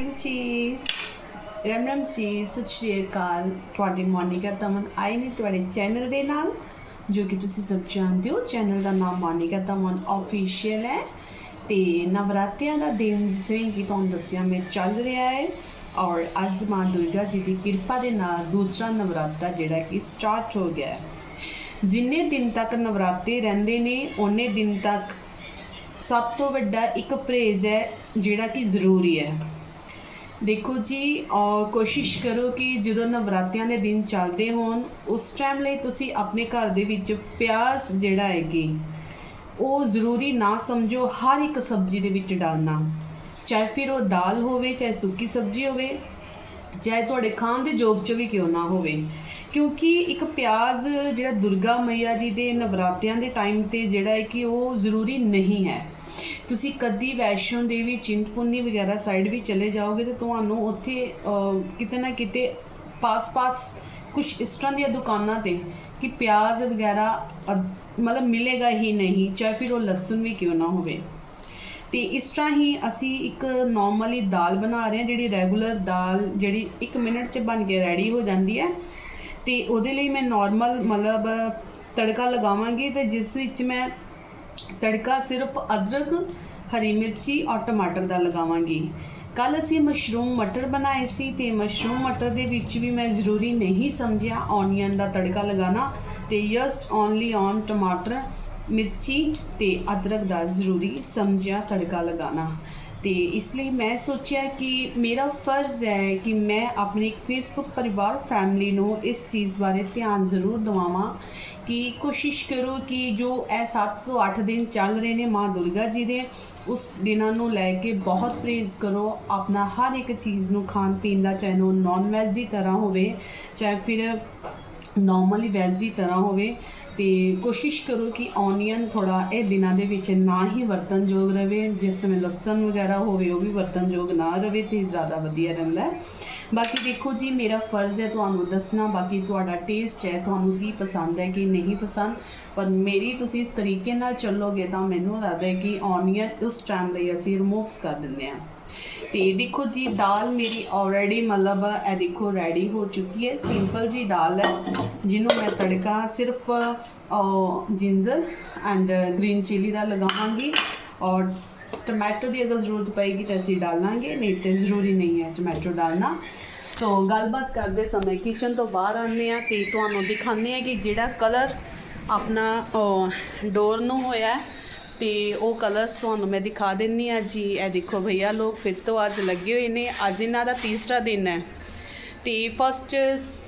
ਜੀ ਰਮ ਰਮ ਜੀ ਸਤਿ ਸ਼੍ਰੀ ਅਕਾਲ ਤੁਹਾਡੀ ਮੋਨਿਕਾ ਤਮਨ ਆਈ ਨੇ ਤੁਹਾਡੇ ਚੈਨਲ ਦੇ ਨਾਲ, ਜੋ ਕਿ ਤੁਸੀਂ ਸਭ ਜਾਣਦੇ ਹੋ। ਚੈਨਲ ਦਾ ਨਾਮ ਮੋਨਿਕਾ ਤਮਨ ਆਫੀਸ਼ੀਅਲ ਹੈ। ਤੇ ਨਵਰਾਤਿਆਂ ਦਾ ਦਿਨ ਜਿਵੇਂ ਕਿ ਤੁਹਾਨੂੰ ਦੱਸਿਆ, ਮੈਂ ਚੱਲ ਰਿਹਾ ਹੈ। ਔਰ ਅੱਜ ਮਾਂ ਦੁਰਗਾ ਜੀ ਦੀ ਕਿਰਪਾ ਦੇ ਨਾਲ ਦੂਸਰਾ ਨਵਰਾਤਾ ਜਿਹੜਾ ਕਿ ਸਟਾਰਟ ਹੋ ਗਿਆ ਹੈ। ਜਿੰਨੇ ਦਿਨ ਤੱਕ ਨਵਰਾਤੇ ਰਹਿੰਦੇ ਨੇ ਉਹਨੇ ਦਿਨ ਤੱਕ ਸਭ ਤੋਂ ਵੱਡਾ ਇੱਕ ਪ੍ਰੇਜ਼ ਹੈ, ਜਿਹੜਾ ਕਿ ਜ਼ਰੂਰੀ ਹੈ। ਦੇਖੋ ਜੀ ਕੋਸ਼ਿਸ਼ ਕਰੋ ਕਿ ਜਦੋਂ ਨਵਰਾਤਿਆਂ ਦੇ ਦਿਨ ਚੱਲਦੇ ਹੋਣ, ਉਸ ਟਾਈਮ ਲਈ ਤੁਸੀਂ ਆਪਣੇ ਘਰ ਦੇ ਵਿੱਚ ਪਿਆਜ਼ ਜਿਹੜਾ ਹੈਗੀ, ਉਹ ਜ਼ਰੂਰੀ ਨਾ ਸਮਝੋ, ਹਰ ਇੱਕ ਸਬਜ਼ੀ ਦੇ ਵਿੱਚ ਡਾਲਣਾ। ਚਾਹੇ ਫਿਰ ਉਹ ਦਾਲ ਹੋਵੇ, ਚਾਹੇ ਸੁੱਕੀ ਸਬਜ਼ੀ ਹੋਵੇ, ਚਾਹੇ ਤੁਹਾਡੇ ਖਾਣ ਦੇ ਯੋਗ ਚ ਵੀ ਕਿਉਂ ਨਾ ਹੋਵੇ। ਕਿਉਂਕਿ ਇੱਕ ਪਿਆਜ਼ ਜਿਹੜਾ ਦੁਰਗਾ ਮਈਆ ਜੀ ਦੇ ਨਵਰਾਤਿਆਂ ਦੇ ਟਾਈਮ ਤੇ ਜਿਹੜਾ ਹੈ ਕਿ ਉਹ ਜ਼ਰੂਰੀ ਨਹੀਂ ਹੈ। ਤੁਸੀਂ ਕਦੀ ਵੈਸ਼ਨੋ ਦੇਵੀ, ਚਿੰਤਪੁਰਨੀ ਵਗੈਰਾ ਸਾਈਡ ਵੀ ਚਲੇ ਜਾਓਗੇ ਤੇ ਤੁਹਾਨੂੰ ਉੱਥੇ ਕਿਤੇ ਨਾ ਕਿਤੇ ਪਾਸ-ਪਾਸ ਕੁਝ ਇਸ ਤਰ੍ਹਾਂ ਦੀਆਂ ਦੁਕਾਨਾਂ ਤੇ ਕਿ ਪਿਆਜ਼ ਵਗੈਰਾ ਅਦ- ਮਤਲਬ ਮਿਲੇਗਾ ਹੀ ਨਹੀਂ, ਚਾਹੇ ਫਿਰ ਉਹ ਲਸਣ ਵੀ ਕਿਉਂ ਨਾ ਹੋਵੇ। ਤੇ ਇਸ ਤਰ੍ਹਾਂ ਹੀ ਅਸੀਂ ਇੱਕ ਨਾਰਮਲੀ ਦਾਲ ਬਣਾ ਰਹੇ ਹਾਂ, ਜਿਹੜੀ ਰੈਗੂਲਰ ਦਾਲ ਜਿਹੜੀ 1 ਮਿੰਟ ਚ ਬਣ ਕੇ ਰੈਡੀ ਹੋ ਜਾਂਦੀ ਹੈ। ਤੇ ਉਹਦੇ ਲਈ ਮੈਂ ਨਾਰਮਲ ਮਤਲਬ ਤੜਕਾ ਲਗਾਵਾਂਗੀ ਤੇ ਜਿਸ ਵਿੱਚ ਮੈਂ ਤੜਕਾ ਸਿਰਫ ਅਦਰਕ, ਹਰੀ ਮਿਰਚੀ ਔਰ ਟਮਾਟਰ ਦਾ ਲਗਾਵਾਂਗੀ। ਕੱਲ ਅਸੀਂ ਮਸ਼ਰੂਮ ਮਟਰ ਬਣਾਏ ਸੀ ਤੇ ਮਸ਼ਰੂਮ ਮਟਰ ਦੇ ਵਿੱਚ ਵੀ ਮੈਂ ਜ਼ਰੂਰੀ ਨਹੀਂ ਸਮਝਿਆ ਔਨੀਅਨ ਦਾ ਤੜਕਾ ਲਗਾਣਾ ਤੇ ਜਸਟ ਓਨਲੀ ਔਨ ਟਮਾਟਰ, ਮਿਰਚੀ ਤੇ ਅਦਰਕ ਦਾ ਜ਼ਰੂਰੀ ਸਮਝਿਆ ਤੜਕਾ ਲਗਾਣਾ ਤੇ ਇਸ ਲਈ ਮੈਂ ਸੋਚਿਆ ਕਿ ਮੇਰਾ ਫਰਜ਼ ਹੈ ਕਿ ਮੈਂ ਆਪਣੀ ਫੇਸਬੁੱਕ ਪਰਿਵਾਰ ਫੈਮਿਲੀ ਨੂੰ ਇਸ ਚੀਜ਼ ਬਾਰੇ ਧਿਆਨ ਜ਼ਰੂਰ ਦਿਵਾਵਾਂ ਕਿ ਕੋਸ਼ਿਸ਼ ਕਰੋ ਕਿ ਜੋ ਇਹ 7 ਤੋਂ 8 ਦਿਨ ਚੱਲ ਰਹੇ ਨੇ ਮਾਂ ਦੁਰਗਾ ਜੀ ਦੇ, ਉਸ ਦਿਨਾਂ ਨੂੰ ਲੈ ਕੇ ਬਹੁਤ ਪ੍ਰੇਜ਼ ਕਰੋ, ਆਪਣਾ ਹਰ ਇੱਕ ਚੀਜ਼ ਨੂੰ ਖਾਣ ਪੀਣ ਦਾ, ਚਾਹੇ ਉਹ ਨਾਨ ਵੈਜ ਦੀ ਤਰ੍ਹਾਂ ਹੋਵੇ, ਚਾਹੇ ਫਿਰ ਨਾਰਮਲੀ ਵੈਜ ਦੀ ਤਰ੍ਹਾਂ ਹੋਵੇ ਤੇ ਕੋਸ਼ਿਸ਼ ਕਰੋ ਕਿ ਔਨੀਅਨ ਥੋੜਾ ਇਹ ਦਿਨਾਂ ਦੇ ਵਿੱਚ ਨਾ ਹੀ ਵਰਤਨਯੋਗ ਰਵੇ, ਜਿਸ ਸਮੇਂ ਲਸਣ ਵਗੈਰਾ ਹੋਵੇ ਉਹ ਵੀ ਵਰਤਨਯੋਗ ਨਾ ਰਵੇ ਤੇ ਜ਼ਿਆਦਾ ਵਧੀਆ ਰਹਿੰਦਾ ਬਾਕੀ ਦੇਖੋ ਜੀ, ਮੇਰਾ ਫਰਜ਼ ਹੈ ਤੁਹਾਨੂੰ ਦੱਸਣਾ, ਬਾਕੀ ਤੁਹਾਡਾ ਟੇਸਟ ਹੈ, ਤੁਹਾਨੂੰ ਕੀ ਪਸੰਦ ਹੈ, ਕੀ ਨਹੀਂ ਪਸੰਦ। ਪਰ ਮੇਰੀ ਤੁਸੀਂ ਤਰੀਕੇ ਨਾਲ ਚੱਲੋਗੇ ਤਾਂ ਮੈਨੂੰ ਲੱਗਦਾ ਹੈ ਕਿ ਔਨੀਅਨ ਉਸ ਟਾਈਮ ਲਈ ਅਸੀਂ ਰਿਮੂਵਸ ਕਰ ਦਿੰਦੇ ਹਾਂ। ਤੇ ਦੇਖੋ ਜੀ ਦਾਲ ਮੇਰੀ ਆਲਰੇਡੀ ਮਤਲਬ ਇਹ ਦੇਖੋ ਰੈਡੀ ਹੋ ਚੁੱਕੀ ਹੈ। ਸਿੰਪਲ ਜੀ ਦਾਲ ਹੈ ਜਿਹਨੂੰ ਮੈਂ ਤੜਕਾ ਸਿਰਫ ਜਿੰਜਰ ਐਂਡ ਗ੍ਰੀਨ ਚਿਲੀ ਦਾ ਲਗਾਵਾਂਗੀ ਔਰ ਟੋਮੈਟੋ ਦੀ ਅਗਰ ਜ਼ਰੂਰਤ ਪਏਗੀ ਤਾਂ ਅਸੀਂ ਡਾਲਾਂਗੇ ਨਹੀਂ ਤੇ ਜ਼ਰੂਰੀ ਨਹੀਂ ਹੈ ਟੋਮੈਟੋ ਡਾਲਣਾ। ਸੋ ਗੱਲਬਾਤ ਕਰਦੇ ਸਮੇਂ ਕਿਚਨ ਤੋਂ ਬਾਹਰ ਆਉਂਦੇ ਆ ਤੇ ਤੁਹਾਨੂੰ ਦਿਖਾਉਂਦੇ ਆ ਕਿ ਜਿਹੜਾ ਕਲਰ ਆਪਣਾ ਡੋਰ ਨੂੰ ਹੋਇਆ ਹੈ, ਤੇ ਉਹ ਕਲਰਸ ਤੁਹਾਨੂੰ ਮੈਂ ਦਿਖਾ ਦਿੰਨੀ ਆ ਜੀ। ਇਹ ਦੇਖੋ ਭਈਆ ਲੋਕ, ਫਿਰ ਤੋਂ ਅੱਜ ਲੱਗੇ ਹੋਏ ਨੇ। ਅੱਜ ਇਹਨਾਂ ਦਾ ਤੀਸਰਾ ਦਿਨ ਹੈ। ਤੇ ਫਸਟ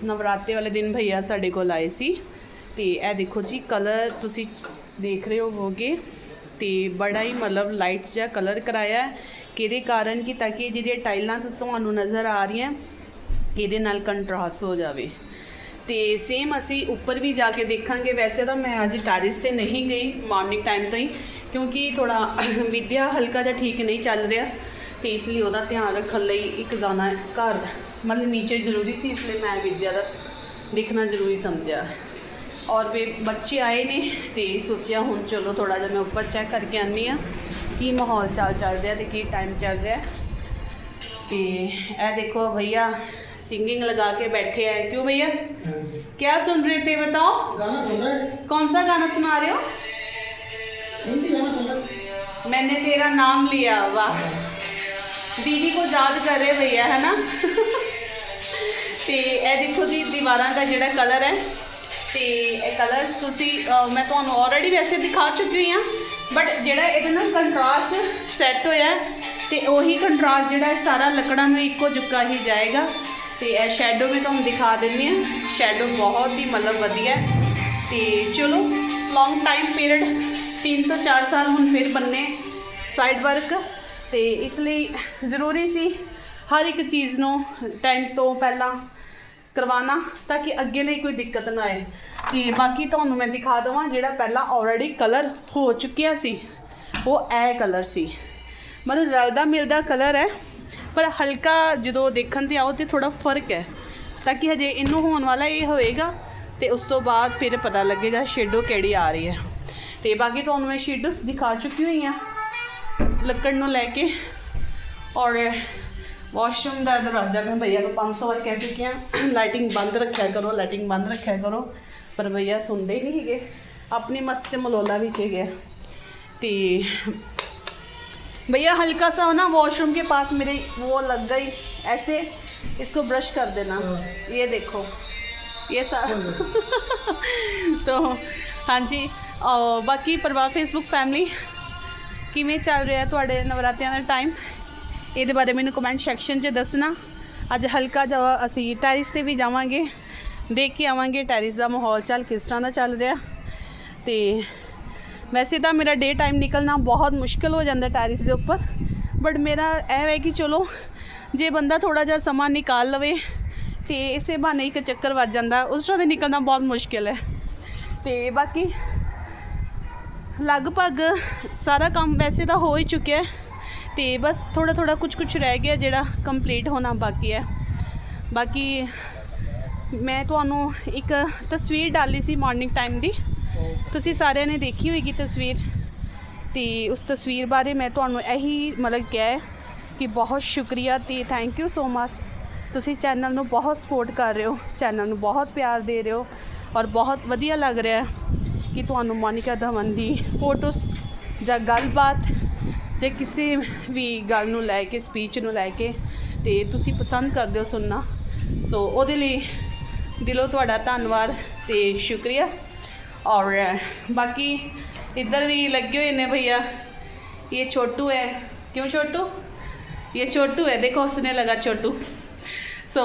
ਨਵਰਾਤੇ ਵਾਲੇ ਦਿਨ ਭਈਆ ਸਾਡੇ ਕੋਲ ਆਏ ਸੀ। ਤੇ ਇਹ ਦੇਖੋ ਜੀ ਕਲਰ ਤੁਸੀਂ ਦੇਖ ਰਹੇ ਹੋਵੋਗੇ। ਤੇ ਬੜਾ ਹੀ ਮਤਲਬ ਲਾਈਟ ਜਿਹਾ ਕਲਰ ਕਰਾਇਆ ਕਿਹਦੇ ਕਾਰਨ? ਕਿ ਤਾਂ ਕਿ ਜਿਹੜੀਆਂ ਟਾਈਲਾਂ ਤੁਹਾਨੂੰ ਨਜ਼ਰ ਆ ਰਹੀਆਂ, ਇਹਦੇ ਨਾਲ ਕੰਟਰਾਸਟ ਹੋ ਜਾਵੇ। ਤੇ ਸੇਮ ਅਸੀਂ ਉੱਪਰ ਵੀ ਜਾ ਕੇ ਦੇਖਾਂਗੇ। ਵੈਸੇ ਤਾਂ ਮੈਂ ਅੱਜ ਟੈਰਿਸ ਤੇ ਨਹੀਂ ਗਈ ਮਾਰਨਿੰਗ ਟਾਈਮ ਤਾਈਂ ਕਿਉਂਕਿ ਥੋੜਾ ਵਿਦਿਆ ਹਲਕਾ ਜਿਹਾ ਠੀਕ ਨਹੀਂ ਚੱਲ ਰਿਹਾ ਤੇ ਇਸ ਲਈ ਉਹਦਾ ਧਿਆਨ ਰੱਖਣ ਲਈ ਇੱਕ ਜਾਣਾ ਘਰ ਮਤਲਬ ਨੀਚੇ ਜ਼ਰੂਰੀ ਸੀ ਇਸ ਲਈ ਮੈਂ ਵਿਦਿਆ ਦਾ ਦੇਖਣਾ ਜ਼ਰੂਰੀ ਸਮਝਿਆ ਔਰ ਵੀ ਬੱਚੇ ਆਏ ਨੇ ਤੇ ਸੋਚਿਆ ਹੁਣ ਚਲੋ ਥੋੜਾ ਜਿਹਾ ਮੈਂ ਉੱਪਰ ਚੈੱਕ ਕਰਕੇ ਆਨੀ ਆ ਕੀ ਮਾਹੌਲ ਚੱਲ ਚੱਲ ਰਿਹਾ ਤੇ ਕੀ ਟਾਈਮ ਚੱਲ ਰਿਹਾ ਤੇ ਇਹ ਦੇਖੋ ਭਈਆ सिंगिंग लगा के बैठे हैं क्यों भैया क्या सुन रहे थे बताओ गाना सुन रहे हैं कौन सा गाना सुना रहे हो मैंने तेरा नाम लिया वाह दीदी को याद कर रहे भैया है ना ਤੇ ਇਹ ਦੇਖੋ ਜੀ ਦੀਵਾਰਾਂ ਦਾ ਜਿਹੜਾ ਕਲਰ ਹੈ ਤੇ ਇਹ ਕਲਰਸ ਤੁਸੀਂ ਅਹ, ਮੈਂ ਤੁਹਾਨੂੰ ਆਲਰੇਡੀ ਵੈਸੇ ਦਿਖਾ ਚੁੱਕੀ ਹੋਈ ਹਾਂ ਬਟ ਜਿਹੜਾ ਇਹਦੇ ਨਾਲ ਕੰਟਰਾਸਟ ਸੈੱਟ ਹੋਇਆ ਹੈ, ਤੇ ਉਹੀ ਕੰਟਰਾਸਟ ਜਿਹੜਾ ਹੈ ਸਾਰਾ ਲੱਕੜਾਂ ਨੂੰ ਇੱਕੋ ਜੁੱਕਾ ਹੀ ਜਾਏਗਾ ਤੇ ਇਹ ਸ਼ੈਡੋ ਮੈਂ ਤੁਹਾਨੂੰ ਦਿਖਾ ਦਿੰਦੀ ਹਾਂ ਸ਼ੈਡੋ ਬਹੁਤ ਹੀ ਮਤਲਬ ਵਧੀਆ ਹੈ ਤੇ ਚਲੋ ਲੌਂਗ ਟਾਈਮ ਪੀਰੀਅਡ 3 ਤੋਂ 4 ਸਾਲ ਹੁਣ ਫਿਰ ਬੰਨੇ ਸਾਈਡ ਵਰਕ ਤੇ ਇਸ ਲਈ ਜ਼ਰੂਰੀ ਸੀ ਹਰ ਇੱਕ ਚੀਜ਼ ਨੂੰ ਟਾਈਮ ਤੋਂ ਪਹਿਲਾਂ ਕਰਵਾਉਣਾ ਤਾਂ ਕਿ ਅੱਗੇ ਲਈ ਕੋਈ ਦਿੱਕਤ ਨਾ ਆਏ। ਤੇ ਬਾਕੀ ਤੁਹਾਨੂੰ ਮੈਂ ਦਿਖਾ ਦਵਾਂ ਜਿਹੜਾ ਪਹਿਲਾਂ ਆਲਰੇਡੀ ਕਲਰ ਹੋ ਚੁੱਕਿਆ ਸੀ। ਉਹ ਇਹ ਕਲਰ ਸੀ। ਮਤਲਬ ਰਲਦਾ ਮਿਲਦਾ ਕਲਰ ਹੈ, ਪਰ ਹਲਕਾ ਜਦੋਂ ਦੇਖਣ ਤੇ ਆਓ ਤੇ ਥੋੜਾ ਫ਼ਰਕ ਹੈ ਤਾਂ ਕਿ ਹਜੇ ਇਹਨੂੰ ਹੋਣ ਵਾਲਾ ਇਹ ਹੋਏਗਾ ਤੇ ਉਸ ਤੋਂ ਬਾਅਦ ਫਿਰ ਪਤਾ ਲੱਗੇਗਾ ਸ਼ੇਡੋ ਕਿਹੜੀ ਆ ਰਹੀ ਹੈ। ਤੇ ਬਾਕੀ ਤੁਹਾਨੂੰ ਮੈਂ ਸ਼ੇਡੋਸ ਦਿਖਾ ਚੁੱਕੀ ਹੋਈ ਹਾਂ। ਲੱਕੜ ਨੂੰ ਲੈ ਕੇ ਔਰ ਵਾਸ਼ਰੂਮ ਦਾ ਦਰਵਾਜ਼ਾ ਮੈਂ ਭਈਆ ਨੂੰ 500 ਵਾਰ ਕਹਿ ਚੁੱਕੀ ਹਾਂ ਲਾਈਟਿੰਗ ਬੰਦ ਰੱਖਿਆ ਕਰੋ ਲਾਈਟਿੰਗ ਬੰਦ ਰੱਖਿਆ ਕਰੋ ਪਰ ਭਈਆ ਸੁਣਦੇ ਹੀ ਨਹੀਂ ਹੈਗੇ ਆਪਣੀ ਮਸਤ ਮਲੋਲਾ ਵਿੱਚ ਹੈਗੇ ਆ। ਤੇ भैया हल्का सा ना वॉशरूम के पास मेरे वो लग गई ऐसे इसको ब्रश कर देना ये देखो ये सा तो हाँ जी और ਬਾਕੀ ਪਰਿਵਾਰ ਫੇਸਬੁੱਕ ਫੈਮਿਲੀ ਕਿਵੇਂ ਚੱਲ ਰਿਹਾ ਤੁਹਾਡੇ ਨਵਰਾਤਿਆਂ ਦਾ ਟਾਈਮ ਇਹਦੇ ਬਾਰੇ ਮੈਨੂੰ ਕਮੈਂਟ ਸੈਕਸ਼ਨ 'ਚ ਦੱਸਣਾ। ਅੱਜ ਹਲਕਾ ਜਿਹਾ ਅਸੀਂ ਟੈਰਿਸ ਤੇ ਵੀ ਜਾਵਾਂਗੇ। ਦੇਖ ਕੇ ਆਵਾਂਗੇ ਟੈਰਿਸ ਦਾ ਮਾਹੌਲ ਚੱਲ ਕਿਸ ਤਰ੍ਹਾਂ ਦਾ ਚੱਲ ਰਿਹਾ। ਤੇ ਵੈਸੇ ਤਾਂ ਮੇਰਾ ਡੇ ਟਾਈਮ ਨਿਕਲਣਾ ਬਹੁਤ ਮੁਸ਼ਕਲ ਹੋ ਜਾਂਦਾ ਟੈਰਿਸ ਦੇ ਉੱਪਰ। ਬਟ ਮੇਰਾ ਇਹ ਹੈ ਕਿ ਚਲੋ, ਜੇ ਬੰਦਾ ਥੋੜਾ ਜਿਹਾ ਸਮਾਂ ਨਿਕਾਲ ਲਵੇ, ਤੇ ਇਸੇ ਬਹਾਨੇ ਇੱਕ ਚੱਕਰ ਵੱਜ ਜਾਂਦਾ। ਉਸ ਤਰ੍ਹਾਂ ਦੇ ਨਿਕਲਣਾ ਬਹੁਤ ਮੁਸ਼ਕਲ ਹੈ। ਤੇ ਬਾਕੀ ਲਗਭਗ ਸਾਰਾ ਕੰਮ ਵੈਸੇ ਤਾਂ ਹੋ ਹੀ ਚੁੱਕਿਆ ਹੈ ਤੇ ਬਸ ਥੋੜਾ ਥੋੜਾ ਕੁਝ ਕੁਝ ਰਹਿ ਗਿਆ ਜਿਹੜਾ ਕੰਪਲੀਟ ਹੋਣਾ ਬਾਕੀ ਹੈ। ਬਾਕੀ ਮੈਂ ਤੁਹਾਨੂੰ ਇੱਕ ਤਸਵੀਰ ਡਾਲੀ ਸੀ ਮਾਰਨਿੰਗ ਟਾਈਮ ਦੀ। ਤੁਸੀਂ ਸਾਰਿਆਂ ਨੇ ਦੇਖੀ ਹੋਏਗੀ ਤਸਵੀਰ। ਤੇ ਉਸ ਤਸਵੀਰ ਬਾਰੇ ਮੈਂ ਤੁਹਾਨੂੰ ਇਹੀ ਮਤਲਬ ਕਿਹਾ ਕਿ ਬਹੁਤ ਸ਼ੁਕਰੀਆ ਤੇ ਥੈਂਕ ਯੂ ਸੋ ਮੱਚ ਤੁਸੀਂ ਚੈਨਲ ਨੂੰ ਬਹੁਤ ਸਪੋਰਟ ਕਰ ਰਹੇ ਹੋ ਚੈਨਲ ਨੂੰ ਬਹੁਤ ਪਿਆਰ ਦੇ ਰਹੇ ਹੋ ਔਰ ਬਹੁਤ ਵਧੀਆ ਲੱਗ ਰਿਹਾ ਹੈ। ਕਿ ਤੁਹਾਨੂੰ ਮੋਨਿਕਾ ਧਵਨ ਦੀ ਫੋਟੋਸ ਜਾਂ ਗੱਲਬਾਤ ਜਾਂ ਕਿਸੇ ਵੀ ਗੱਲ ਨੂੰ ਲੈ ਕੇ ਸਪੀਚ ਨੂੰ ਲੈ ਕੇ ਤੇ ਤੁਸੀਂ ਪਸੰਦ ਕਰਦੇ ਹੋ ਸੁਣਨਾ ਸੋ ਉਹਦੇ ਲਈ ਦਿਲੋਂ ਤੁਹਾਡਾ ਧੰਨਵਾਦ ਤੇ ਸ਼ੁਕਰੀਆ और बाकी इधर भी लगे हुए ने भैया ये छोटू है क्यों छोटू ये छोटू है देखो हंसने लगा छोटू सो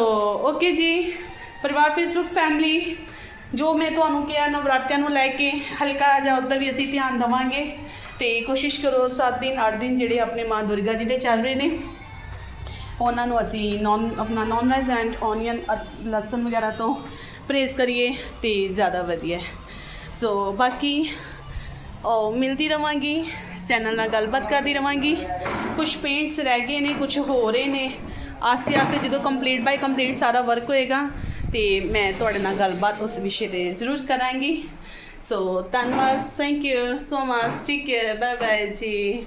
ओके जी ਪਰਿਵਾਰ ਫੇਸਬੁੱਕ ਫੈਮਿਲੀ ਜੋ ਮੈਂ ਤੁਹਾਨੂੰ ਕਿਹਾ, ਨਵਰਾਤਿਆਂ ਨੂੰ ਲੈ ਕੇ ਹਲਕਾ ਜਾਂ ਉੱਧਰ ਵੀ ਅਸੀਂ ਧਿਆਨ ਦੇਵਾਂਗੇ। ਤੇ ਕੋਸ਼ਿਸ਼ ਕਰੋ 7 ਦਿਨ 8 ਦਿਨ ਜਿਹੜੇ ਆਪਣੇ ਮਾਂ ਦੁਰਗਾ ਜੀ ਦੇ ਚੱਲ ਰਹੇ ਨੇ। ਉਹਨਾਂ ਨੂੰ ਅਸੀਂ ਨੌਨ ਆਪਣਾ ਨੌਨ ਵੈਜ ਐਂਡ ਓਨੀਅਨ ਲਸਣ ਵਗੈਰਾ ਤੋਂ ਪਰਹੇਜ਼ ਕਰੀਏ ਤੇ ਜ਼ਿਆਦਾ ਵਧੀਆ ਸੋ ਬਾਕੀ ਉਹ ਮਿਲਦੀ ਰਵਾਂਗੀ ਚੈਨਲ ਨਾਲ ਗੱਲਬਾਤ ਕਰਦੀ ਰਵਾਂਗੀ। ਕੁਝ ਪੇਂਟਸ ਰਹਿ ਗਏ ਨੇ ਕੁਝ ਹੋ ਰਹੇ ਨੇ। ਆਸਤੇ ਆਸਤੇ ਜਦੋਂ ਕੰਪਲੀਟ ਬਾਈ ਕੰਪਲੀਟ ਸਾਰਾ ਵਰਕ ਹੋਏਗਾ ਤੇ ਮੈਂ ਤੁਹਾਡੇ ਨਾਲ ਗੱਲਬਾਤ ਉਸ ਵਿਸ਼ੇ ਤੇ ਜ਼ਰੂਰ ਕਰਾਂਗੀ। ਸੋ ਧੰਨਵਾਦ ਥੈਂਕ ਯੂ ਸੋ ਮਚ ਠੀਕ ਹੈ ਬਾਏ ਬਾਏ ਜੀ।